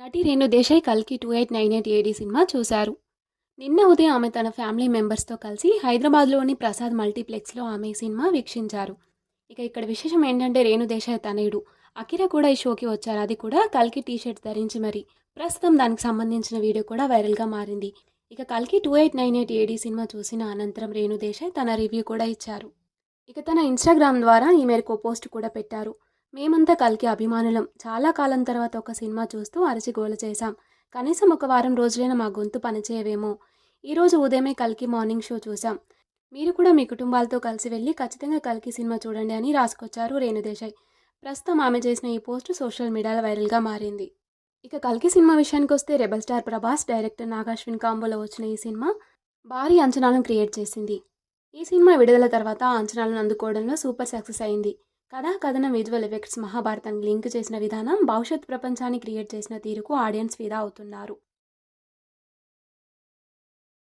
నటి రేణు దేశాయ్ కల్కి two eight nine eight AD cinema చూశారు. నిన్న ఉదయం ఆమె తన ఫ్యామిలీ మెంబర్స్తో కలిసి హైదరాబాద్లోని ప్రసాద్ మల్టీప్లెక్స్లో ఆమె సినిమా వీక్షించారు. ఇక ఇక్కడ విశేషం ఏంటంటే రేణు దేశాయ్ తనయుడు. అకిర కూడా ఈ షోకి వచ్చారు. అది కూడా కల్కి టీ షర్ట్ ధరించి మరి. ప్రస్తుతం దానికి సంబంధించిన వీడియో కూడా వైరల్గా మారింది. ఇక కల్కి two eight nine eight AD cinema చూసిన అనంతరం రేణు దేశాయ్ తన రివ్యూ కూడా ఇచ్చారు. ఇక తన ఇన్స్టాగ్రామ్ ద్వారా ఈ మేరకు పోస్ట్ కూడా పెట్టారు. మేమంతా కల్కి అభిమానులం. చాలా కాలం తర్వాత ఒక సినిమా చూస్తూ అరచిగోల చేశాం. కనీసం ఒక వారం రోజులైనా మా గొంతు పనిచేయవేమో. ఈరోజు ఉదయమే కల్కి మార్నింగ్ షో చూశాం. మీరు కూడా మీ కుటుంబాలతో కలిసి వెళ్ళి ఖచ్చితంగా కల్కి సినిమా చూడండి అని రాసుకొచ్చారు రేణుదేశాయ్. ప్రస్తుతం ఆమె చేసిన ఈ పోస్ట్ సోషల్ మీడియాలో వైరల్గా మారింది. ఇక కల్కి సినిమా విషయానికి వస్తే rebel star Prabhas director Nag Ashwin కాంబోలో వచ్చిన ఈ సినిమా భారీ అంచనాలను క్రియేట్ చేసింది. ఈ సినిమా విడుదల తర్వాత ఆ అంచనాలను అందుకోవడంలో సూపర్ సక్సెస్ అయింది. కథా కథనం విజువల్ ఎఫెక్ట్స్ మహాభారతం లింక్ చేసిన విధానం భవిష్యత్ ప్రపంచాన్ని క్రియేట్ చేసిన తీరుకు ఆడియన్స్ ఫిదా అవుతున్నారు.